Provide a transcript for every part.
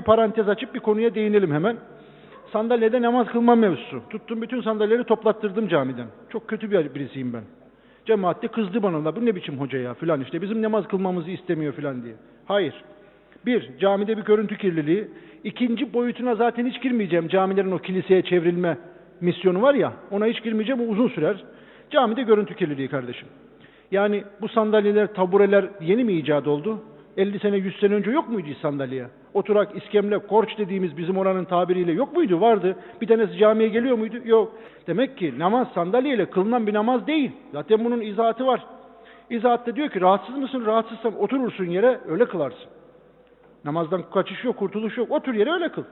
Bir parantez açıp bir konuya değinelim hemen. Sandalyede namaz kılma mevzusu. Tuttum bütün sandalyeleri toplattırdım camiden. Çok kötü bir birisiyim ben. Cemaatte kızdı bana la bu ne biçim hoca ya filan işte bizim namaz kılmamızı istemiyor filan diye. Hayır. Bir, camide bir görüntü kirliliği. İkinci boyutuna zaten hiç girmeyeceğim. Camilerin o kiliseye çevrilme misyonu var ya ona hiç girmeyeceğim o uzun sürer. Camide görüntü kirliliği kardeşim. Yani bu sandalyeler, tabureler yeni mi icat oldu? 50 sene, 100 sene önce yok muydu sandalye? Oturak, iskemle, korç dediğimiz bizim oranın tabiriyle yok muydu? Vardı. Bir tanesi camiye geliyor muydu? Yok. Demek ki namaz sandalyeyle kılınan bir namaz değil. Zaten bunun izahatı var. İzahatta diyor ki rahatsız mısın? Rahatsızsan oturursun yere öyle kılarsın. Namazdan kaçış yok, kurtuluş yok. Otur yere öyle kıl.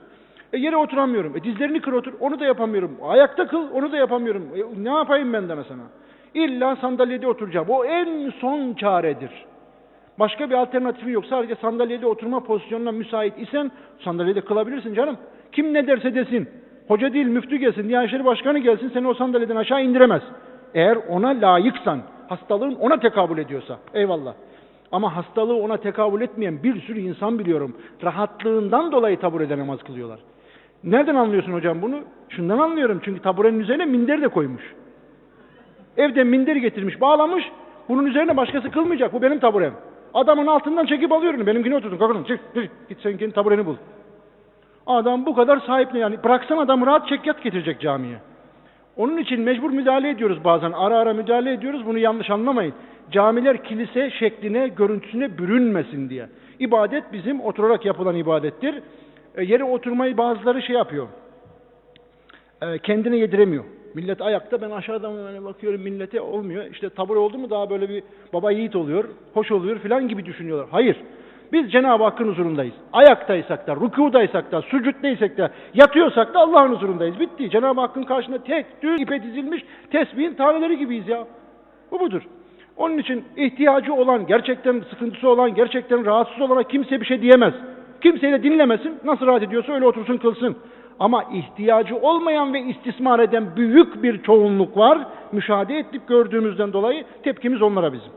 E yere oturamıyorum. E dizlerini kır otur. Onu da yapamıyorum. Ayakta kıl. Onu da yapamıyorum. E, ne yapayım ben de sana? İlla sandalyede oturacağım. O en son çaredir. Başka bir alternatifi yok. Sadece sandalyede oturma pozisyonuna müsait isen sandalyede kılabilirsin canım. Kim ne derse desin. Hoca değil müftü gelsin, Diyanet İşleri Başkanı gelsin seni o sandalyeden aşağı indiremez. Eğer ona layıksan, hastalığın ona tekabül ediyorsa. Eyvallah. Ama hastalığı ona tekabül etmeyen bir sürü insan biliyorum. Rahatlığından dolayı taburede namaz kılıyorlar. Nereden anlıyorsun hocam bunu? Şundan anlıyorum. Çünkü taburenin üzerine minder de koymuş. Evden minder getirmiş, bağlamış. Bunun üzerine başkası kılmayacak. Bu benim taburem. Adamın altından çekip alıyorum. Benimkine oturdun. Kalkın çık, çık. Git seninkinin tabureni bul. Adam bu kadar sahipli yani. Bıraksan adamı rahat çekyat getirecek camiye. Onun için mecbur müdahale ediyoruz bazen. Ara ara müdahale ediyoruz. Bunu yanlış anlamayın. Camiler kilise şekline, görüntüsüne bürünmesin diye. İbadet bizim oturarak yapılan ibadettir. E, yere oturmayı bazıları şey yapıyor. E, kendine yediremiyor. Millet ayakta ben aşağıdan böyle bakıyorum millete olmuyor. İşte tabure oldu mu daha böyle bir baba yiğit oluyor, hoş oluyor filan gibi düşünüyorlar. Hayır. Biz Cenab-ı Hakk'ın huzurundayız. Ayaktaysak da, rükudaysak da, sucuttaysak da, yatıyorsak da Allah'ın huzurundayız. Bitti. Cenab-ı Hakk'ın karşısında tek, düz ipe dizilmiş tesbihin taneleri gibiyiz ya. Bu budur. Onun için ihtiyacı olan, gerçekten sıkıntısı olan, gerçekten rahatsız olana kimse bir şey diyemez. Kimseyi de dinlemesin. Nasıl rahat ediyorsa öyle otursun kılsın. Ama ihtiyacı olmayan ve istismar eden büyük bir çoğunluk var. Müşahede ettik gördüğümüzden dolayı tepkimiz onlara bizim.